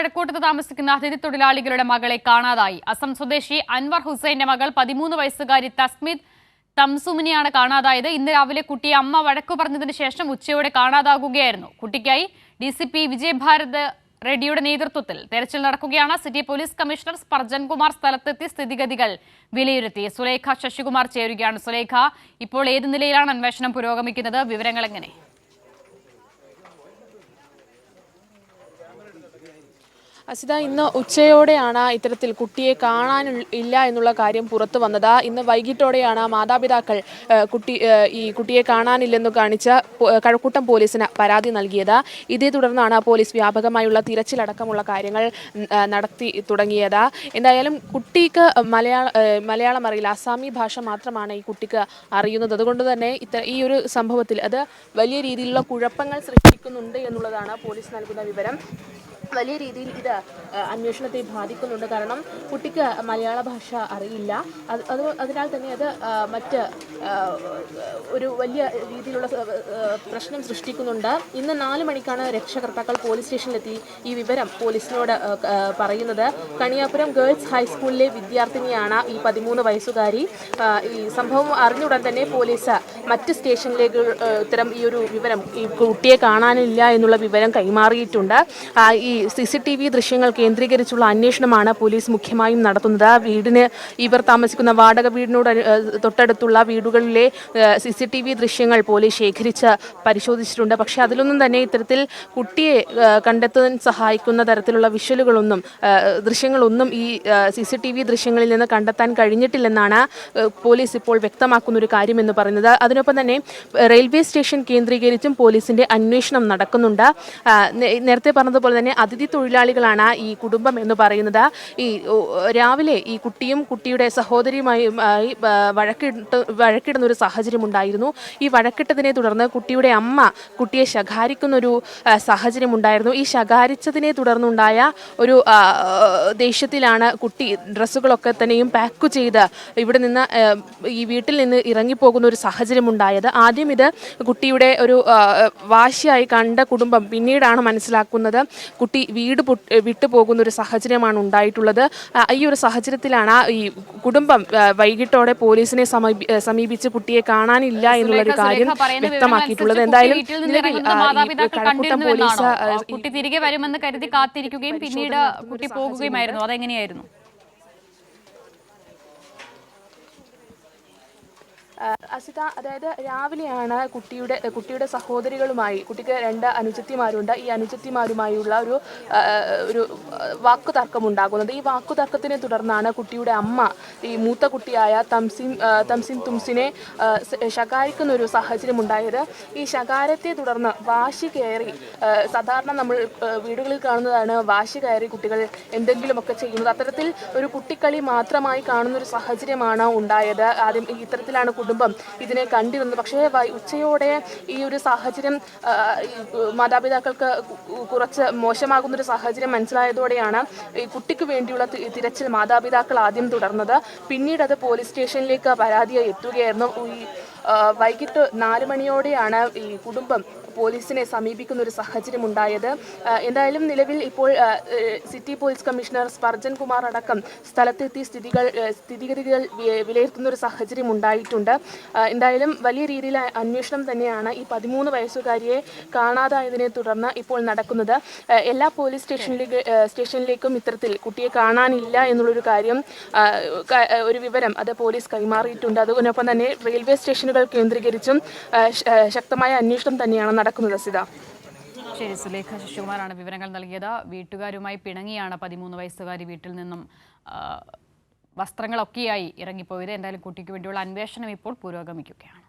കഴക്കൂട്ടത്ത് താമസിക്കുന്ന അതിഥി തൊഴിലാളികളുടെ മകളെ കാണാതായി. അസം സ്വദേശി അൻവർ ഹുസൈന്റെ മകൾ പതിമൂന്ന് വയസ്സുകാരി തസ്മിത് തംസുമിനെയാണ് കാണാതായത്. ഇന്ന് രാവിലെ കുട്ടിയെ അമ്മ വഴക്കു പറഞ്ഞതിന് ശേഷം ഉച്ചയോടെ കാണാതാകുകയായിരുന്നു. കുട്ടിക്കായി ഡി സി പി വിജയഭാരത് റെഡ്ഡിയുടെ നേതൃത്വത്തിൽ തെരച്ചിൽ നടക്കുകയാണ്. City police commissioner Spurgeon Kumar സ്ഥലത്തെത്തി സ്ഥിതിഗതികൾ വിലയിരുത്തി. സുലേഖ ശശികുമാർ ചേരുകയാണ്. സുലേഖ ഇപ്പോൾ ഏത് നിലയിലാണ് അന്വേഷണം പുരോഗമിക്കുന്നത്? വിവരങ്ങൾ എങ്ങനെ? അസിത ഇന്ന് ഉച്ചയോടെയാണ് ഇത്തരത്തിൽ കുട്ടിയെ കാണാൻ ഇല്ല എന്നുള്ള കാര്യം പുറത്തു വന്നത്. ഇന്ന് വൈകിട്ടോടെയാണ് മാതാപിതാക്കൾ കുട്ടി ഈ കുട്ടിയെ കാണാനില്ലെന്ന് കാണിച്ച കഴക്കൂട്ടം പോലീസിന് പരാതി നൽകിയത്. ഇതേ തുടർന്നാണ് പോലീസ് വ്യാപകമായുള്ള തിരച്ചിലടക്കമുള്ള കാര്യങ്ങൾ നടത്തി തുടങ്ങിയത്. എന്തായാലും കുട്ടിക്ക് മലയാള മലയാളം അറിയില്ല. അസാമി ഭാഷ മാത്രമാണ് ഈ കുട്ടിക്ക് അറിയുന്നത്. അതുകൊണ്ട് തന്നെ ഇത്ത ഈ ഒരു സംഭവത്തിൽ അത് വലിയ രീതിയിലുള്ള കുഴപ്പങ്ങൾ സൃഷ്ടിക്കുന്നുണ്ട് എന്നുള്ളതാണ് പോലീസ് നൽകുന്ന വിവരം. വലിയ രീതിയിൽ ഇത് അന്വേഷണത്തെ ബാധിക്കുന്നുണ്ട്. കാരണം കുട്ടിക്ക് മലയാള ഭാഷ അറിയില്ല. അത് അത് അതിനാൽ തന്നെ അത് മറ്റ് ഒരു വലിയ രീതിയിലുള്ള പ്രശ്നം സൃഷ്ടിക്കുന്നുണ്ട്. ഇന്ന് നാല് മണിക്കാണ് രക്ഷകർത്താക്കൾ പോലീസ് സ്റ്റേഷനിലെത്തി ഈ വിവരം പോലീസിനോട് പറയുന്നത്. കണിയാപുരം ഗേൾസ് ഹൈസ്കൂളിലെ വിദ്യാർത്ഥിനിയാണ് ഈ പതിമൂന്ന് വയസ്സുകാരി. ഈ സംഭവം അറിഞ്ഞുടൻ തന്നെ പോലീസ് മറ്റ് സ്റ്റേഷനിലേക്ക് ഇത്തരം ഈ ഒരു വിവരം ഈ കുട്ടിയെ കാണാനില്ല എന്നുള്ള വിവരം കൈമാറിയിട്ടുണ്ട്. ഈ സി സി ടി വി ദൃശ്യങ്ങൾ കേന്ദ്രീകരിച്ചുള്ള അന്വേഷണമാണ് പോലീസ് മുഖ്യമായും നടത്തുന്നത്. വീടിന് ഇവർ താമസിക്കുന്ന വാടക വീടിനോട് തൊട്ടടുത്തുള്ള വീടുകളിലെ സി സി ടി വി ദൃശ്യങ്ങൾ പോലീസ് ശേഖരിച്ച് പരിശോധിച്ചിട്ടുണ്ട്. പക്ഷേ അതിലൊന്നും തന്നെ ഇത്തരത്തിൽ കുട്ടിയെ കണ്ടെത്താൻ സഹായിക്കുന്ന തരത്തിലുള്ള വിഷ്വലുകളൊന്നും ദൃശ്യങ്ങളൊന്നും ഈ സി സി ടി വി ദൃശ്യങ്ങളിൽ നിന്ന് കണ്ടെത്താൻ കഴിഞ്ഞിട്ടില്ലെന്നാണ് പോലീസ് ഇപ്പോൾ വ്യക്തമാക്കുന്ന ഒരു കാര്യമെന്ന് പറയുന്നത്. അതിനൊപ്പം തന്നെ റെയിൽവേ സ്റ്റേഷൻ കേന്ദ്രീകരിച്ചും പോലീസിന്റെ അന്വേഷണം നടക്കുന്നുണ്ട്. നേരത്തെ പറഞ്ഞതുപോലെ തന്നെ അതിഥി തൊഴിലാളികളാണ് ഈ കുടുംബം എന്ന് പറയുന്നത്. ഈ രാവിലെ ഈ കുട്ടിയും കുട്ടിയുടെ സഹോദരിയുമായും വഴക്കിട്ട് വഴക്കിടുന്ന ഒരു സാഹചര്യം ഉണ്ടായിരുന്നു. ഈ വഴക്കിട്ടതിനെ തുടർന്ന് കുട്ടിയുടെ അമ്മ കുട്ടിയെ ശകാരിക്കുന്ന ഒരു സാഹചര്യം ഉണ്ടായിരുന്നു. ഈ ശകാരിച്ചതിനെ തുടർന്നുണ്ടായ ഒരു ദേഷ്യത്തിലാണ് കുട്ടി ഡ്രസ്സുകളൊക്കെ തന്നെയും പാക്ക് ചെയ്ത് ഇവിടെ നിന്ന് ഈ വീട്ടിൽ നിന്ന് ഇറങ്ങിപ്പോകുന്ന ഒരു സാഹചര്യം ഉണ്ടായത് ആദ്യം ഇത് കുട്ടിയുടെ ഒരു വാശിയായി കണ്ട കുടുംബം പിന്നീടാണ് മനസ്സിലാക്കുന്നത്. കുട്ടി വീട് വിട്ടുപോകുന്ന വിട്ടു പോകുന്ന ഒരു സാഹചര്യമാണ് ഉണ്ടായിട്ടുള്ളത്. ഈ ഒരു സാഹചര്യത്തിലാണ് ഈ കുടുംബം വൈകിട്ടോടെ പോലീസിനെ സമീപി- സമീപിച്ച് കുട്ടിയെ കാണാനില്ല എന്നുള്ള ഒരു കാര്യം വ്യക്തമാക്കിയിട്ടുള്ളത്. എന്തായാലും പോലീസ് കുട്ടി തിരികെ വരുമെന്ന് കരുതി കാത്തിരിക്കുകയും പിന്നീട് കുട്ടി പോകുകയുമായിരുന്നു. അതെങ്ങനെയായിരുന്നു? അസിത അതായത് രാവിലെയാണ് കുട്ടിയുടെ കുട്ടിയുടെ സഹോദരികളുമായി കുട്ടിക്ക് രണ്ട് അനുജത്തിമാരുണ്ട്. ഈ അനുജത്തിമാരുമായുള്ള ഒരു ഒരു വാക്കു തർക്കം ഉണ്ടാകുന്നത് ഈ വാക്കു തർക്കത്തിനെ തുടർന്നാണ് കുട്ടിയുടെ അമ്മ ഈ മൂത്ത കുട്ടിയായ തംസിൻ തംസിൻ തുംസിനെ ശകാരിക്കുന്ന ഒരു സാഹചര്യം ഉണ്ടായത് ഈ ശകാരത്തെ തുടർന്ന് വാശി കയറി സാധാരണ നമ്മൾ വീടുകളിൽ കാണുന്നതാണ് വാശി കയറി കുട്ടികൾ എന്തെങ്കിലുമൊക്കെ ചെയ്യുന്നത്. അത്തരത്തിൽ ഒരു കുട്ടിക്കളി മാത്രമായി കാണുന്ന ഒരു സാഹചര്യമാണ് ഉണ്ടായത്. ആദ്യം ഇത്തരത്തിലാണ് കുടുംബം ഇതിനെ കണ്ടിരുന്നത്. പക്ഷേ ഉച്ചയോടെ ഈ ഒരു സാഹചര്യം മാതാപിതാക്കൾക്ക് കുറച്ച് മോശമാകുന്ന ഒരു സാഹചര്യം മനസ്സിലായതോടെയാണ് ഈ കുട്ടിക്ക് വേണ്ടിയുള്ള തിരച്ചിൽ മാതാപിതാക്കൾ ആദ്യം തുടർന്നത്. പിന്നീട് അത് പോലീസ് സ്റ്റേഷനിലേക്ക് പരാതിയായി എത്തുകയായിരുന്നു. ഈ വൈകിട്ട് നാല് മണിയോടെയാണ് ഈ കുടുംബം പോലീസിനെ സമീപിക്കുന്ന ഒരു സാഹചര്യം ഉണ്ടായത്. എന്തായാലും നിലവിൽ ഇപ്പോൾ city police commissioner Spurgeon Kumar അടക്കം സ്ഥലത്തെത്തി സ്ഥിതികൾ സ്ഥിതിഗതികൾ വിലയിരുത്തുന്ന ഒരു സാഹചര്യം ഉണ്ടായിട്ടുണ്ട്. എന്തായാലും വലിയ രീതിയിൽ അന്വേഷണം തന്നെയാണ് ഈ പതിമൂന്ന് വയസ്സുകാരിയെ കാണാതായതിനെ തുടർന്ന് ഇപ്പോൾ നടക്കുന്നത്. എല്ലാ പോലീസ് സ്റ്റേഷനിലേക്ക് സ്റ്റേഷനിലേക്കും ഇത്തരത്തിൽ കുട്ടിയെ കാണാനില്ല എന്നുള്ളൊരു കാര്യം ഒരു വിവരം അത് പോലീസ് കൈമാറിയിട്ടുണ്ട്. അതിനൊപ്പം തന്നെ റെയിൽവേ സ്റ്റേഷനുകൾ കേന്ദ്രീകരിച്ചും ശക്തമായ അന്വേഷണം തന്നെയാണ് നടക്കുന്നത് സിത? ശരി സുലേഖ ശിശുകുമാറാണ് വിവരങ്ങൾ നൽകിയത്. വീട്ടുകാരുമായി പിണങ്ങിയാണ് പതിമൂന്ന് വയസ്സുകാരി വീട്ടിൽ നിന്നും വസ്ത്രങ്ങളൊക്കെയായി ഇറങ്ങിപ്പോയത്. എന്തായാലും കുട്ടിക്ക് വേണ്ടിയുള്ള അന്വേഷണം ഇപ്പോൾ പുരോഗമിക്കുകയാണ്.